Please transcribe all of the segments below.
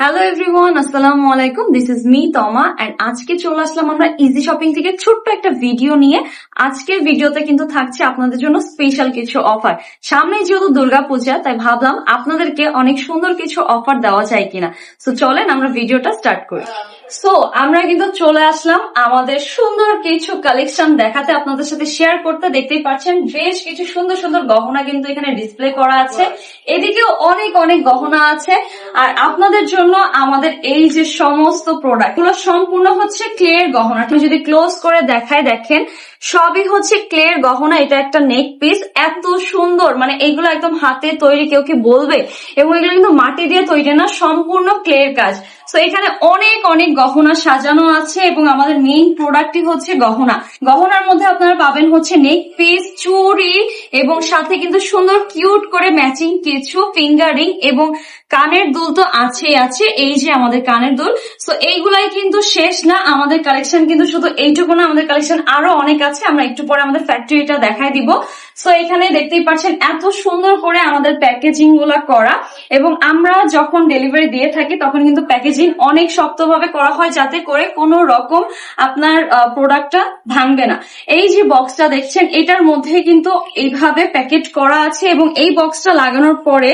Hello everyone আসসালামু আলাইকুম this is me Toma and আজকে চলে আসলাম আমরা ইজি শপিং থেকে ছোট্ট একটা ভিডিও নিয়ে। আজকের ভিডিওতে কিন্তু থাকছে আপনাদের জন্য স্পেশাল কিছু অফার সামনে যেহেতু দুর্গাপূজা, তাই ভাবলাম আপনাদেরকে অনেক সুন্দর কিছু অফার দেওয়া যায় কিনা। সো চলেন আমরা ভিডিওটা স্টার্ট করি। সো আমরা কিন্তু চলে আসলাম আমাদের সুন্দর কিছু কালেকশন দেখাতে আপনাদের সাথে শেয়ার করতে। দেখতেই পাচ্ছেন, বেশ কিছু সুন্দর সুন্দর গহনা কিন্তু এখানে ডিসপ্লে করা আছে। এদিকেও অনেক অনেক গহনা আছে। আর আপনাদের জন্য আমাদের এই যে সমস্ত প্রোডাক্টগুলো সম্পূর্ণ হচ্ছে ক্লের গহনা। যদি ক্লোজ করে দেখায় দেখেন, সবই হচ্ছে ক্লের গহনা। এটা একটা নেক পিস এত সুন্দর মানে এগুলো একদম হাতে তৈরি কেউ কি বলবে? এবং এগুলো কিন্তু মাটি দিয়ে তৈরি না, সম্পূর্ণ ক্লের কাজ। তো এখানে অনেক অনেক গহনা সাজানো আছে এবং আমাদের মেইন প্রোডাক্টই হচ্ছে গহনা। গহনার মধ্যে আপনারা পাবেন হচ্ছে নেক পিস চুড়ি এবং সাথে কিন্তু সুন্দর কিউট করে ম্যাচিং কিছু ফিঙ্গারিং এবং কানের দুল তো আছেই আছে। এই যে আমাদের কানের দুল। তো এইগুলাই কিন্তু শেষ না। আমাদের কালেকশন কিন্তু শুধু এইটুকু না, আমাদের কালেকশন আরও অনেক আছে। আমরা একটু পরে আমাদের ফ্যাক্টরিটা দেখাই দিব। সো এখানে দেখতেই পাচ্ছেন এত সুন্দর করে আমাদের প্যাকেজিংগুলা করা এবং আমরা যখন ডেলিভারি দিয়ে থাকি, তখন কিন্তু প্যাকেজিং অনেক শক্তভাবে করা হয় যাতে করে কোনো রকম আপনার প্রোডাক্টটা ভাঙবে না। এই যে বক্সটা দেখছেন, এটার মধ্যে কিন্তু এইভাবে প্যাকেট করা আছে এবং এই বক্সটা লাগানোর পরে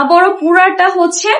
আবারও পুরাটা হচ্ছে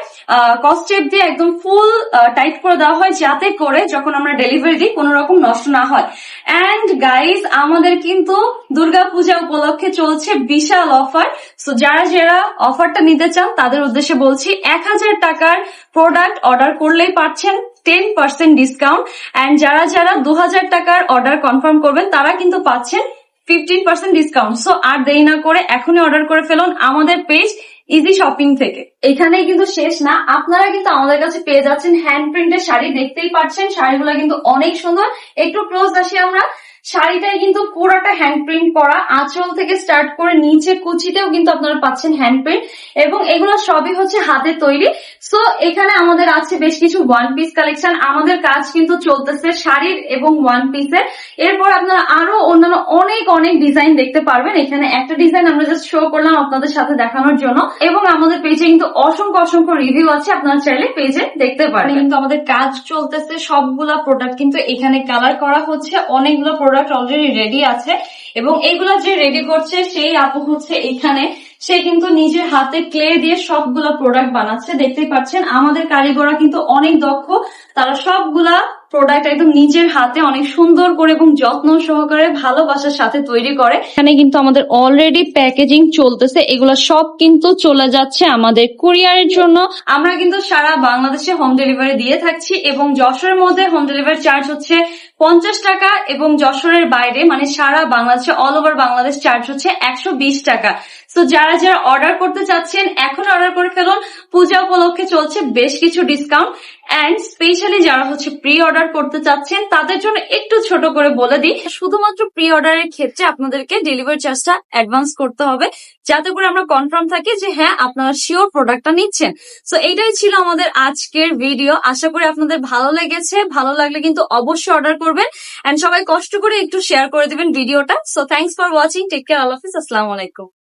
কস্টেপ দিয়ে একদম ফুল টাইট করে দেওয়া হয় যাতে করে যখন আমরা ডেলিভারি দিই কোনো রকম নষ্ট না হয়। অ্যান্ড গাইজ আমাদের কিন্তু দুর্গাপূজা উপলক্ষে চলছে বিশাল অফার সো যারা যারা অফারটা নিতে চান, তাদের উদ্দেশ্যে বলছি, এক হাজার টাকার প্রোডাক্ট অর্ডার করলেই পাচ্ছেন টেন পার্সেন্ট ডিসকাউন্ট অ্যান্ড যারা যারা দু হাজার টাকার অর্ডার কনফার্ম করবেন, তারা কিন্তু পাচ্ছেন ফিফটিন পার্সেন্ট ডিসকাউন্ট সো আর দেরি না করে এখনই অর্ডার করে ফেলুন আমাদের পেজ ইজি শপিং থেকে। এখানে কিন্তু শেষ না। আপনারা কিন্তু আমাদের কাছে পেয়ে যাচ্ছেন হ্যান্ড প্রিন্টের শাড়ি। দেখতেই পাচ্ছেন, শাড়িগুলো কিন্তু অনেক সুন্দর। একটু ক্লোজ আসি আমরা। শাড়িটাই কিন্তু পুরোটা হ্যান্ড প্রিন্ট করা। আঁচল থেকে স্টার্ট করে নিচে কুচিতেও কিন্তু আপনারা পাচ্ছেন হ্যান্ড প্রিন্ট এবং এগুলো সবই হচ্ছে হাতে তৈরি। সো এখানে আমাদের আছে বেশ কিছু ওয়ান পিস কালেকশন আমাদের কাজ কিন্তু চলতেছে শাড়ির এবং ওয়ান পিসের এরপর আপনারা আরও অন্যান্য অনেক অনেক ডিজাইন দেখতে পারবেন। এখানে একটা ডিজাইন আমরা জাস্ট শো করলাম আপনাদের সাথে দেখানোর জন্য। এবং আমাদের পেজে কিন্তু অসংখ্য অসংখ্য রিভিউ আছে। আপনারা চাইলে পেজে দেখতে পারেন। কিন্তু আমাদের কাজ চলতেছে। সবগুলা প্রোডাক্ট কিন্তু এখানে কালার করা হচ্ছে। অনেকগুলো প্রোডাক্ট অলরেডি রেডি আছে। এবং এইগুলা যে রেডি করছে, সেই আপু হচ্ছে এখানে। সে কিন্তু নিজের হাতে ক্লে দিয়ে সবগুলা প্রোডাক্ট বানাচ্ছে। দেখতেই পাচ্ছেন, আমাদের কারিগররা কিন্তু অনেক দক্ষ। তারা সবগুলা প্রোডাক্ট একদম নিজের হাতে অনেক সুন্দর করে এবং যত্ন সহকারে ভালোবাসার সাথে তৈরি করে। এখানে কিন্তু আমাদের অলরেডি প্যাকেজিং চলতেছে। এগুলো সব কিন্তু চলে যাচ্ছে আমাদের কুরিয়ারের জন্য। আমরা কিন্তু সারা বাংলাদেশে হোম ডেলিভারি দিয়ে থাকছি এবং যশোরের মধ্যে হোম ডেলিভারি চার্জ হচ্ছে পঞ্চাশ টাকা এবং যশোরের বাইরে মানে সারা বাংলাদেশে অল ওভার বাংলাদেশ চার্জ হচ্ছে একশো বিশ টাকা। তো যারা যারা অর্ডার করতে চাচ্ছেন, এখন অর্ডার করে ফেলুন। পূজা উপলক্ষে চলছে বেশ কিছু ডিসকাউন্ট অ্যান্ড স্পেশালি যারা হচ্ছে প্রি অর্ডার করতে চাচ্ছেন, তাদের জন্য একটু ছোট করে বলে দিই। শুধুমাত্র প্রি অর্ডারের ক্ষেত্রে আপনাদেরকে ডেলিভারি চার্জটা অ্যাডভান্স করতে হবে। যাতে করে আমরা কনফার্ম থাকি যে হ্যাঁ আপনারা শিওর প্রোডাক্টটা নিচ্ছেন। সো এইটাই ছিল আমাদের আজকের ভিডিও আশা করি আপনাদের ভালো লেগেছে। ভালো লাগলে কিন্তু অবশ্যই অর্ডার করবেন। অ্যান্ড সবাই কষ্ট করে একটু শেয়ার করে দিবেন ভিডিওটা so thanks for watching take care আল্লাহ হাফিজ। আসসালামু আলাইকুম।